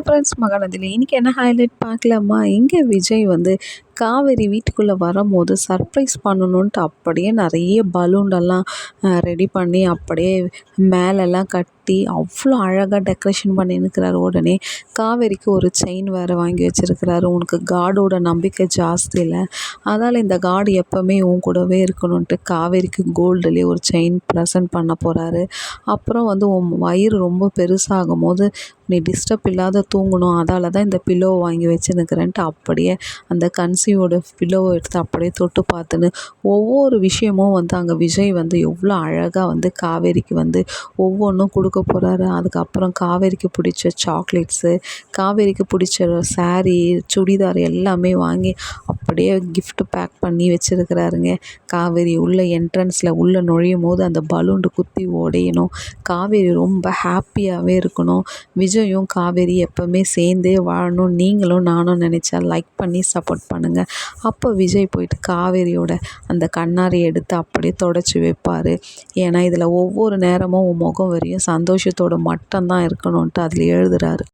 Friends மகாநதியில் இன்றைக்கி என்ன highlight பார்க்கலாமா? இங்கே விஜய் வந்து காவேரி வீட்டுக்குள்ளே வரும்போது சர்ப்ரைஸ் பண்ணணுன்ட்டு அப்படியே நிறைய பலூனெல்லாம் ரெடி பண்ணி அப்படியே மேலெல்லாம் கட்டி அவ்வளோ அழகாக டெக்கரேஷன் பண்ணியிருக்கிறாரு உடனே காவேரிக்கு ஒரு செயின் வேறு வாங்கி வச்சுருக்கிறாரு. உனக்கு காடோட நம்பிக்கை ஜாஸ்தி இல்லை. அதனால் இந்த காடு எப்போவுமே உன் கூடவே இருக்கணுன்ட்டு காவேரிக்கு கோல்டுலேயே ஒரு செயின் ப்ரெசன்ட் பண்ண போகிறாரு அப்புறம் வந்து உன் வயிறு ரொம்ப பெருசாகும் போது நீ டிஸ்டர்ப் இல்லாத தூங்கணும். அதால் தான் இந்த பில்லோ வாங்கி வச்சுன்னுக்கிறேன்ட்டு அப்படியே அந்த கன்சீவோட பில்லோவை எடுத்து அப்படியே தொட்டு பார்த்துன்னு ஒவ்வொரு விஷயமும் வந்து அங்கே விஜய் வந்து எவ்வளோ அழகாக வந்து காவேரிக்கு வந்து ஒவ்வொன்றும் கொடுக்க போகிறாரு அதுக்கப்புறம் காவேரிக்கு பிடிச்ச சாக்லேட்ஸு காவேரிக்கு பிடிச்ச சாரீ சுடிதார் எல்லாமே வாங்கி அப்படியே கிஃப்ட் பேக் பண்ணி வச்சுருக்கிறாருங்க. காவேரி உள்ள என்ட்ரன்ஸில் உள்ளே நுழையும் போது அந்த பலூண்டு குத்தி ஓடையணும் காவேரி ரொம்ப ஹாப்பியாகவே இருக்கணும். விஜயும் காவேரி எப்போவுமே சேர்ந்தே வாழணும். நீங்களும் நானும் நினச்சா லைக் பண்ணி சப்போர்ட் பண்ணுங்கள் அப்போ விஜய் போயிட்டு காவேரியோட அந்த கண்ணாடி எடுத்து அப்படியே தொடச்சி வைப்பார். ஏன்னா இதில் ஒவ்வொரு நேரமும் உன் முகம் வரையும் சந்தோஷத்தோடு மட்டும்தான் இருக்கணுன்ட்டு அதில் எழுதுகிறாரு